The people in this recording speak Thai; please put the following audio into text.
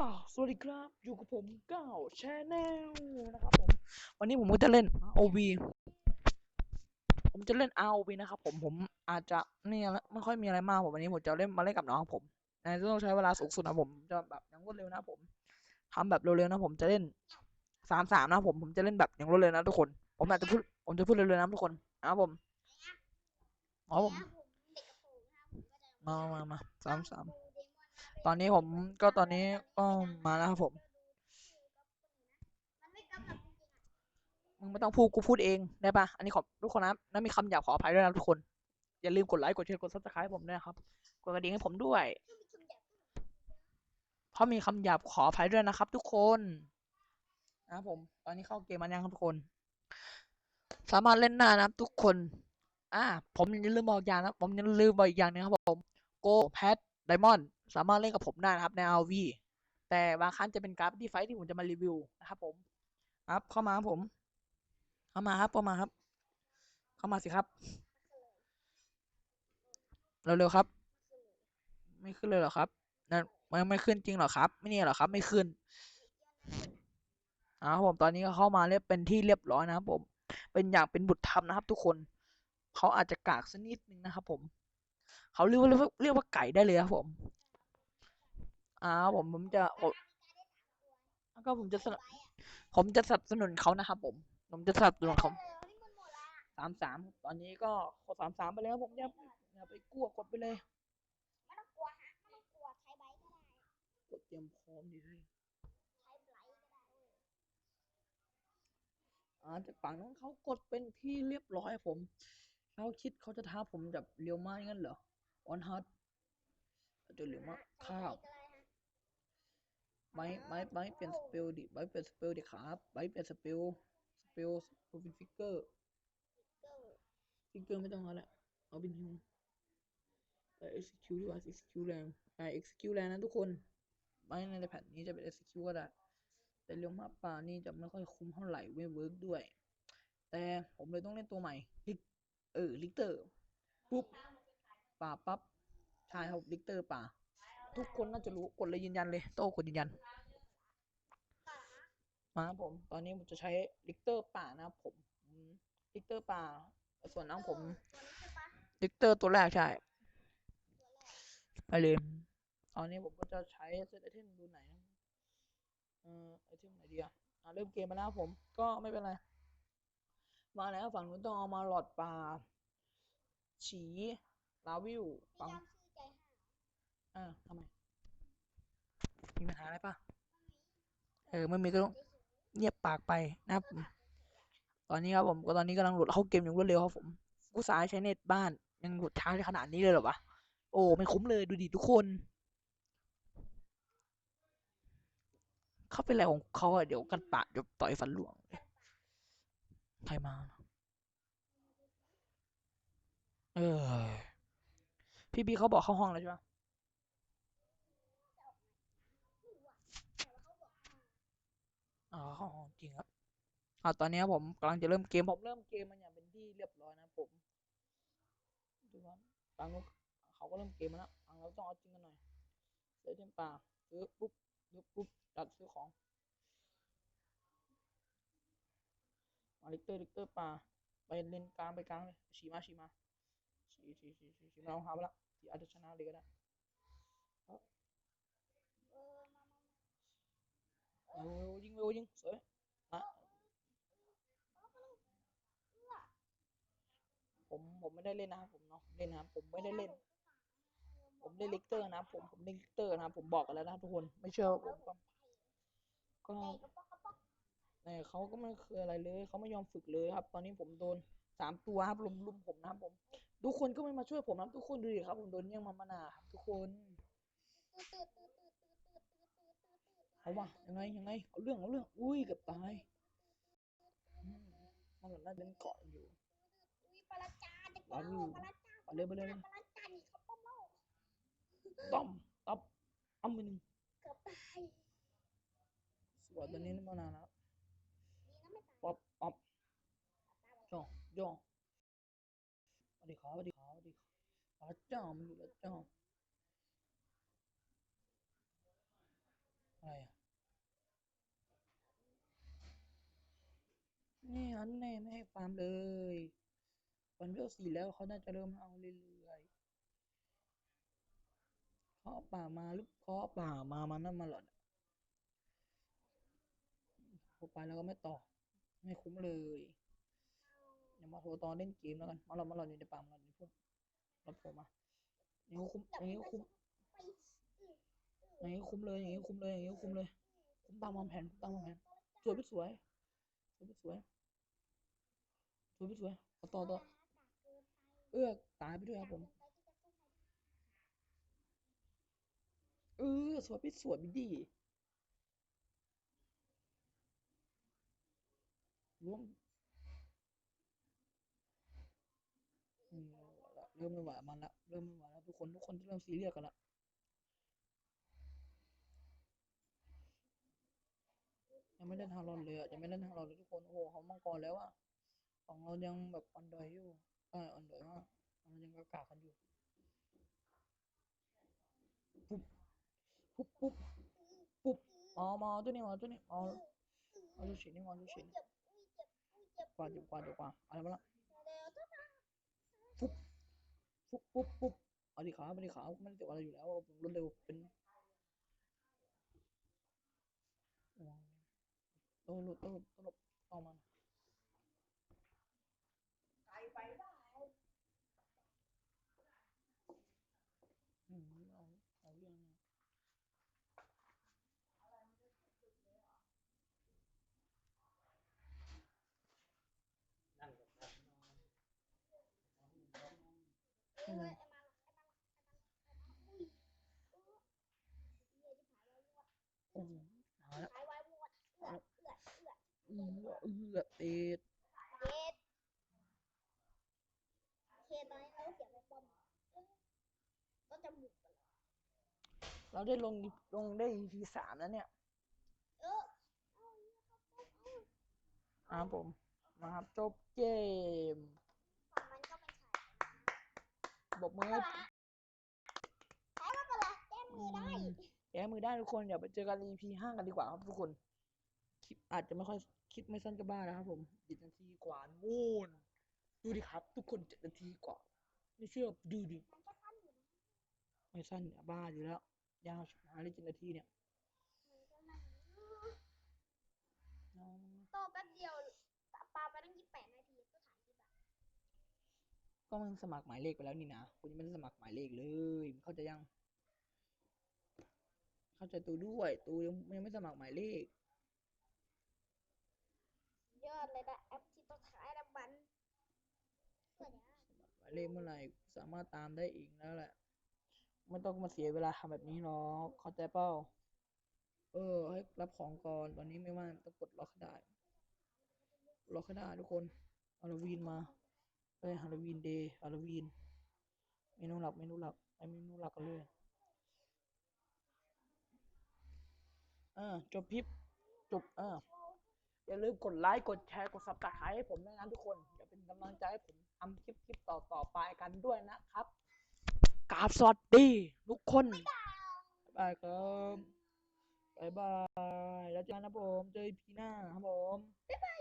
ก็สวัสดีครับ อยู่กับผมก้าวชแนลนะครับผม วันนี้ผมก็จะเล่น OV ผมจะเล่น ROV นะครับผมผมอาจจะเนี่ยละไม่ค่อยมีอะไรมากผมวันนี้ผมจะเล่นมาเล่นกับน้องผมนะต้องใช้เวลาสูงสุดนะผมจะแบบอย่างรวดเร็วนะผมทำแบบเร็วๆนะผมจะเล่นสามสามนะผมผมจะเล่นแบบอย่างรวดเร็วนะทุกคน ผมอาจจะพูดผมจะพูดเร็วๆนะทุกคนนะครับผมอ๋อผมมามามาสามสาม ตอนนี้ผมก็ตอนนี้ก็มาแล้วครับผม มึงไม่ต้องพูดกูพูดเองได้ปะอันนี้ขอทุกคนนะนั่นมีคำหยาบขออภัยด้วยนะทุกคน อย่าลืมกดไลค์กดแชร์กดซับสไครต์ผมด้วยนะครับ กดกระดิ่งให้ผมด้วย เพราะมีคำหยาบขออภัยด้วยนะครับ ทุกคนนะครับผม ตอนนี้เข้าเกมมันยังครับทุกคน สามารถเล่นได้านะครับ ทุกคน อ่า ผมยังลืมบอกอย่างนะผมยังลืมบอกอีกอย่างหนึงครับผม โกแพทไดมอนด์ สามารถเล่นกับผมได้นะครับใน RV แต่บางครั้งจะเป็นกร์ดที่ไฟที่ผมจะมารีวิวนะครับผมครับเข้ามาครับผม เข้ามาครับเข้ามาครับ เข้ามาสิครับเร็วๆครับ ไม่ขึ้นเลยเหรอครับนั่นไม่ไม่ขึ้นจริงเหรอครับ ไม่เนี่ยเหรอครับ ไม่ขึ้นอ่าครับผมตอนนี้ก็เข้ามาเรียบเป็นที่เรียบร้อยนะครับผม เป็นอย่างเป็นบุตรธรรมนะครับ ทุกคนเขาอาจจะกากสักนิดนึงนะครับผมเขาเรียกว่าเรียกว่าไก่ได้เลยครับผม อ่าผมผมจะผมแล้วก็ผมจะสนับผมจะสนับสนุนเขานะครับผม ผมจะสนับสนุนเขาสามสามตอนนี้ก็กดสามสามไปแล้วผมอย่าอย่าไปกลัวกดไปเลยไม่ต้องกลัวฮะไม่ต้องกลัวใช้ไบค์ก็ได้กดเตรียมพร้อมดีเลยใช้ไบค์ก็ได้เว้ยอ่าจากฝั่งนั้นเขากดเป็นที่เรียบร้อยครับผมเขาคิดเขาจะท้าผมแบบเร็วมากงั้นเหรอออนฮัทจะเร็วมากใช้ข้าว ไบค์ก็ได้ฮะไบไบเปลี่ยนสเปลดิไบเปลี่ยนสเปลดิครับไบเปลี่ยนสเปลสเปลเปลเป็นฟิกเกอร์ฟิกเกอร์ไม่ต้องเอาละเอาเป็นฮิวแต่ execute ดีกว่า execute แรงแต่ execute แรงนะทุกคนไม่ในแผ่นนี้จะเป็น execute ก็ได้แต่เรียวมาป่านี่จะไม่ค่อยคุ้มเท่าไหร่ไม่เวิร์กด้วย แต่ผมเลยต้องเล่นตัวใหม่ลิกเออลิกเตอร์ปุ๊บป่าปั๊บใช่ครับลิกเตอร์ป่า ทุกคนน่าจะรู้กดเลยยืนยันเลย โต้กดยืนยัน มาครับผม ตอนนี้ผมจะใช้ลิกเตอร์ป่านะครับผมลิกเตอร์ป่า ส่วนน้องผมลิกเตอร์ตัวแรกใช่ ไปเลย ตอนนี้ผมก็จะใช้เซตไอเทมดูไหนเออไอเทมไหนดีอะเริ่มเกมมาแล้วผม ก็ไม่เป็นไร มาแล้วฝั่งนู้นต้องเอามาหลอดปลาฉีลาวิวฝั่ง ดำชื่อใจห้าอ่าทำไม มีปัญหาอะไรปะเออไม่มีก็ต้องเงียบปากไปนะครับผมตอนนี้ครับผมก็ตอนนี้กำลังโหลดเข้าเกมอย่างรวดเร็วครับผมกูสายใช้เน็ตบ้านยังโหลดช้าขนาดนี้เลยเหรอวะ โอ้ไม่คุ้มเลยดูดิทุกคน เขาเป็นอะไรของเขาอะเดี๋ยวกันปะเดี๋ยวต่อยฟันหลวงเลยใครมา เออพี่บีเขาบอกเข้าห้องแล้วใช่ปะ อ๋อจริงครับอ่าตอนนี้ผมกำลังจะเริ่มเกมผมเริ่มเกมมันอย่างเป็นที่เรียบร้อยนะผมดูว่าฟังนู้นเขาก็เริ่มเกมมาแล้วฟังเราต้องเอาจริงกันหน่อยซื้อเทมป่าซื้อปุ๊บซื้อปุ๊บตัดซื้อของมาลิกเตอร์ลิกเตอร์ป่าไปเลนกลางไปกลางเลยฉีมาฉีมาฉีฉีฉีฉีฉีมาเอาหาไปละที่อาจจะชนะเลยก็ได้ เออมา โอ้ยิงโอ้ยิงสวยอะผมผมไม่ได้เล่นนะครับผมเนาะเล่นนะครับผมไม่ได้เล่น ผมเล่นลิกเตอร์นะผมผมเล่นลิกเตอร์นะผมบอกกันแล้วนะทุกคนไม่เชื่อผมก็ก็ใจกระป๊อกกระป๊อกแต่เขาก็ไม่เคยอะไรเลยเขาไม่ยอมฝึกเลยครับ ตอนนี้ผมโดนสามตัวครับลุมลุมผมนะครับผมทุกคนก็ไม่มาช่วยผมนะทุกคนดูดิครับ ผมโดนแย่งมามานาครับทุกคน เอาวะยังไงยังไงเอาเรื่องเอาเรื่องอุ้ยเกือบตายอืมมันเหมือนน่าจะเป็นเกาะอยู่อุ้ยปลาจาจะวาเจ้าวิวปลาจาไปเลยไปเลยปลาจานี่เขาป้อมเล่าต้อมตับอ้ำไปหนึ่งเกือบตายสวยตอนนี้มานานแล้วดีนะไม่ตายป๊อปป๊อปตายหมดจ่องจ่องสวัสดีครับสวัสดีครับสวัสดีครับพระเจ้ามันอยู่แล้วเจ้าอะไร นั้นแน่ไม่ให้ฟาร์มเลยวันเวลสี่แล้วเขาน่าจะเริ่มเอาเรื่อยๆเขาป่ามาหรือเขาป่ามามันนั่นมาหลอดโทรไปแล้วก็ไม่ตอบไม่คุ้มเลยเดี๋ยวมาโทรตอนเล่นเกมแล้วกันมาหลอดมาหลอดอยู่ในป่ามาหลอดอยู่พุ่มรับผมมาอย่างนี้คุ้มอย่างนี้คุ้มอย่างนี้คุ้มเลยอย่างนี้คุ้มเลยอย่างนี้คุ้มเลยคุ้มตามวางแผนคุ้มตามวางแผนสวยไม่สวยสวยไม่สวย วยไม่สวยเอาต่อต่อเกินไปเอื้อกตายไปด้วยครับผมไปที่จะสู้ใครเออสวยไปสวยไปดีร่วมอืมเริ่มไม่ไหวมันละเริ่มไม่ไหวแล้วทุกคนทุกคนเริ่มซีเรียสกันละยังไม่เล่นฮารอนเลยอะยังไม่เล่นฮารอนเลยทุกคนโอ้โหเขามังกรแล้วอะ ของเรายังแบบอ่อนดอยอยู่ใช่อ่อนดอยมากเรายังกากากันอยู่ปุ๊บปุ๊บปุ๊บปุ๊บมามาตัวนี้มาตัวนี้มามาดูเฉยนี่มาดูเฉยนี่กว่าเดี๋ยวกว่าเดี๋ยวกว่าอะไรมาละเร็วๆต้องมาปุ๊บปุ๊บปุ๊บปุ๊บเอาดิขาเอาดิขาไม่ได้เจ็บอะไรอยู่แล้วผมรวดเร็วเป็นโอ้โหตลบตลบตลบเอามันอืมเอาเอาเรื่องเนี่ย อืมหนายไว้หมดโอ้โหเอาละผายไว้หมดเอื้อเอื้อเอื้ออือเอือติดเย็ดเคตอนนี้เราเสียไปป้อมเอ้ยก็จะบุกกันแล้วเราได้ลงลงได้ EP สามแล้วเนี่ยเออเอาเหี้ยเข้าป้อมเอาอ่าผมมาครับจบเกม ฝั่งมันก็ไม่ใช่ บอกมือไม่เป็นไรฮะใช้ไม่เป็นไรแก้มือได้แก้มือได้ทุกคนเดี๋ยวไปเจอกัน EP ห้ากันดีกว่าครับทุกคน คลิปอาจจะไม่ค่อยคลิปไม่สั้นก็บ้านะครับผมเจ็ดนาทีกว่านู่นดูดิครับ ทุกคนเจ็ดนาทีกว่าไม่เชื่อดูดิมันก็สั้นอยู่นะไม่สั้นเนี่ยบ้าอยู่แล้ว ยาวชิบหายเลยเจ็ดนาทีเนี่ยมันก็นั่นเอาโตแป๊บเดียวปาไปตั้งยี่สิบแปดนาทีก็ถ่ายคลิปอะ ก็มึงสมัครหมายเลขไปแล้วนี่นะคุณยังไม่ได้สมัครหมายเลขเลยเข้าใจยัง เข้าใจตูด้วยตูยังยังไม่สมัครหมายเลข ยอดเลยนะแอปที่ต้องขายรางวัลสวัสดีค่ะหมายเลขเมื่อไหร่สามารถตามได้เองแล้วแหละไม่ต้องมาเสียเวลาทำแบบนี้หรอกเข้าใจเปล่าเออ ให้รับของก่อนตอนนี้ไม่ว่างต้องกดล็อกให้ได้ล็อกให้ได้ทุกคนฮาโลวีนมา เอ้ยฮาโลวีนเดย์ฮาโลวีนเมนูหลักเมนูหลักไปเมนูหลักกันเลยอ่าจบคลิปจบอ่าอย่าลืมกดไลค์กดแชร์กดซับสไครต์ให้ผมด้วยนะทุกคนอย่าเป็นกำลังใจให้ผมทำคลิปคลิปต่อต่อไปกันด้วยนะครับกราบสวัสดีทุกคนบ๊ายบายครับบ๊ายบายแล้วเจอกันนะผมเจอพีหน้าครับผมบ๊ายบาย